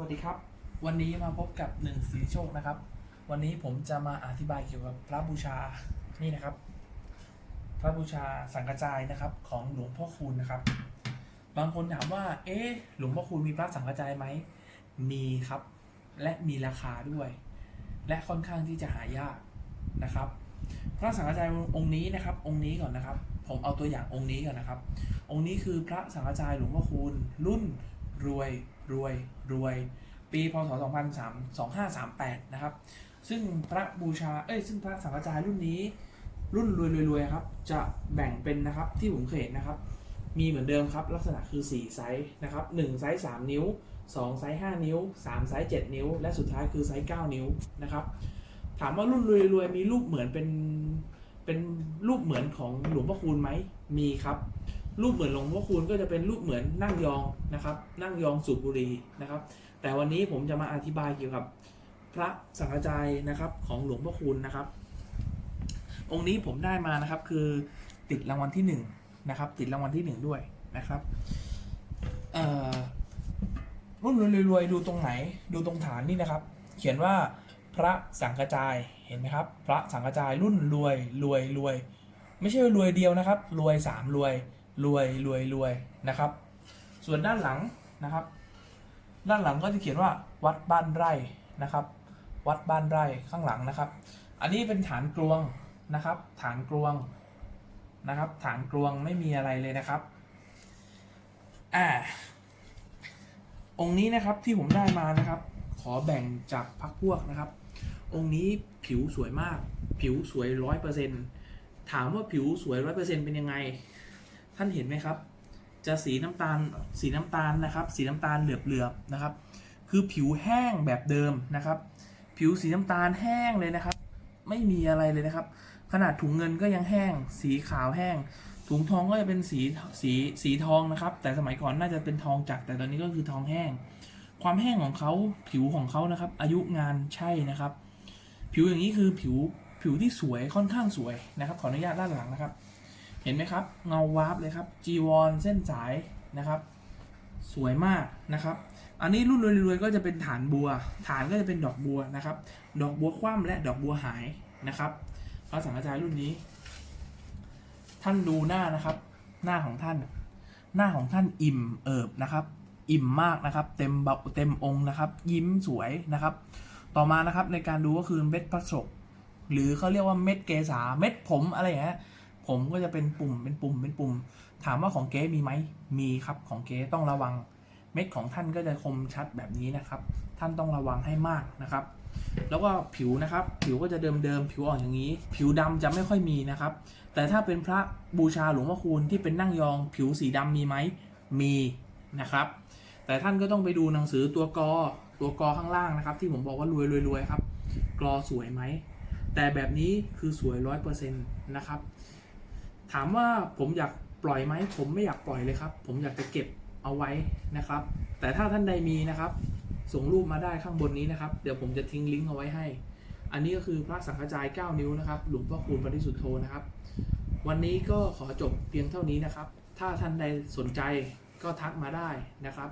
วัสดีครับ วันนี้มาพบกับหนึ่งสีโชคนะครับ วันนี้ผมจะมาอธิบายเกี่ยวกับพระบูชานี่นะครับ พระบูชาสังกระจายนะครับ ของหลวงพ่อคูณนะครับ บางคนถามว่า เอ๊ะหลวงพ่อคูณมีพระสังกระจายไหมมีครับ และมีราคาด้วย และค่อนข้างที่จะหายากนะครับ พระสังฆจายองค์นี้นะครับ องค์นี้ก่อนนะครับ ผมเอาตัวอย่างองค์นี้ก่อนนะครับ องค์นี้คือพระสังฆจายหลวงพ่อคูณรุ่น รวยรวยรวย ปีพศ2003 2538 นะครับ ซึ่งพระบูชาเอ้ยซึ่งพระสังฆจายรุ่นนี้รุ่นรวยรวยรวยครับ จะแบ่งเป็นนะครับที่ผมเคยเห็นนะครับ มีเหมือนเดิมครับ ลักษณะคือ 4 ไซส์นะครับ1ไซส์3นิ้ว 2 ไซส์5นิ้ว 3 ไซส์7นิ้ว และสุดท้ายคือไซส์9นิ้วนะครับ ถามว่ารุ่นรวยๆมีรูปเหมือนเป็นเป็นรูปเหมือนของหลวงพ่อคูณไหมมีครับ รูปเหมือนหลวงพ่อคูณก็จะเป็นรูปเหมือนนั่งยองนะครับ นั่งยองสูบบุหรี่นะครับ แต่วันนี้ผมจะมาอธิบายเกี่ยวกับพระสังฆจายนะครับของหลวงพ่อคูณนะครับ องค์นี้ผมได้มานะครับคือติดรางวัลที่หนึ่งนะครับ ติดรางวัลที่หนึ่งด้วยนะครับเอ่อรุ่นรวยๆดูตรงไหนดูตรงฐานนี่นะครับ เขียนว่าพระสังฆจายเห็นไหมครับ พระสังฆจายรุ่นรวยรวยรวย ไม่ใช่รวยเดียวนะครับ รวยสามรวย รวยรวยรวยนะครับ ส่วนด้านหลังนะครับ ด้านหลังก็จะเขียนว่าวัดบ้านไร่นะครับ วัดบ้านไร่ข้างหลังนะครับ อันนี้เป็นฐานกลวงนะครับ ฐานกลวงนะครับ ฐานกลวงไม่มีอะไรเลยนะครับอ่าองค์นี้นะครับที่ผมได้มานะครับ ขอแบ่งจากพักพวกนะครับ องค์นี้ผิวสวยมาก ผิวสวยร้อยเปอร์เซ็นถามว่าผิวสวยร้อยเปอร์เซ็นเป็นยังไง ท่านเห็นไหมครับ จะสีน้ำตาลสีน้ำตาลนะครับ สีน้ำตาลเหลือบๆนะครับ คือผิวแห้งแบบเดิมนะครับ ผิวสีน้ำตาลแห้งเลยนะครับ ไม่มีอะไรเลยนะครับ ขนาดถุงเงินก็ยังแห้ง สีขาวแห้ง ถุงทองก็จะเป็นสีสีสีทองนะครับ แต่สมัยก่อนน่าจะเป็นทองจัดแต่ตอนนี้ก็คือทองแห้ง ความแห้งของเขาผิวของเขานะครับ อายุงานใช่นะครับ ผิวอย่างนี้คือผิวผิวที่สวยค่อนข้างสวยนะครับ ขออนุญาตด้านหลังนะครับ เห็นไหมครับ เงาวาบเลยครับจีวรเส้นสายนะครับ สวยมากนะครับ อันนี้รุ่นรวยๆก็จะเป็นฐานบัว ฐานก็จะเป็นดอกบัวนะครับ ดอกบัวคว่ำและดอกบัวหายนะครับพระสังฆจายรุ่นนี้ ท่านดูหน้านะครับ หน้าของท่าน หน้าของท่านอิ่มเอิบนะครับ อิ่มมากนะครับ เต็มเบาเต็มองค์นะครับ ยิ้มสวยนะครับ ต่อมานะครับในการดูก็คือเม็ดพระศกหรือเขาเรียกว่าเม็ดเกษาเม็ดผมอะไรอย่างเงี้ย ผมก็จะเป็นปุ่มเป็นปุ่มเป็นปุ่ม ถามว่าของเก๊มีไหมมีครับของเก๊ต้องระวังเม็ดของท่านก็จะคมชัดแบบนี้นะครับ ท่านต้องระวังให้มากนะครับ แล้วก็ผิวนะครับ ผิวก็จะเดิมเดิมๆผิวอ่อนอย่างนี้ ผิวดำจะไม่ค่อยมีนะครับ แต่ถ้าเป็นพระบูชาหลวงพ่อคูณที่เป็นนั่งยอง ผิวสีดำมีไหมมีนะครับ แต่ท่านก็ต้องไปดูหนังสือตัวกอตัวกอข้างล่างนะครับ ที่ผมบอกว่ารวยรวยรวยครับกรอสวยไหมแต่แบบนี้คือสวยร้อยเปอร์เซ็นต์นะครับ ถามว่าผมอยากปล่อยไหมผมไม่อยากปล่อยเลยครับ ผมอยากจะเก็บเอาไว้นะครับ แต่ถ้าท่านใดมีนะครับ ส่งรูปมาได้ข้างบนนี้นะครับ เดี๋ยวผมจะทิ้งลิงก์เอาไว้ให้ อันนี้ก็คือพระสังฆจาย 9 นิ้วนะครับ หลวงพ่อคูณปริสุทธโธนะครับ วันนี้ก็ขอจบเพียงเท่านี้นะครับ ถ้าท่านใดสนใจก็ทักมาได้นะครับ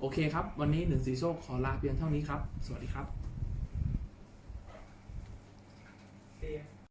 โอเคครับ วันนี้หนึ่งสีโซกขอลาเพียงเท่านี้ครับ สวัสดีครับ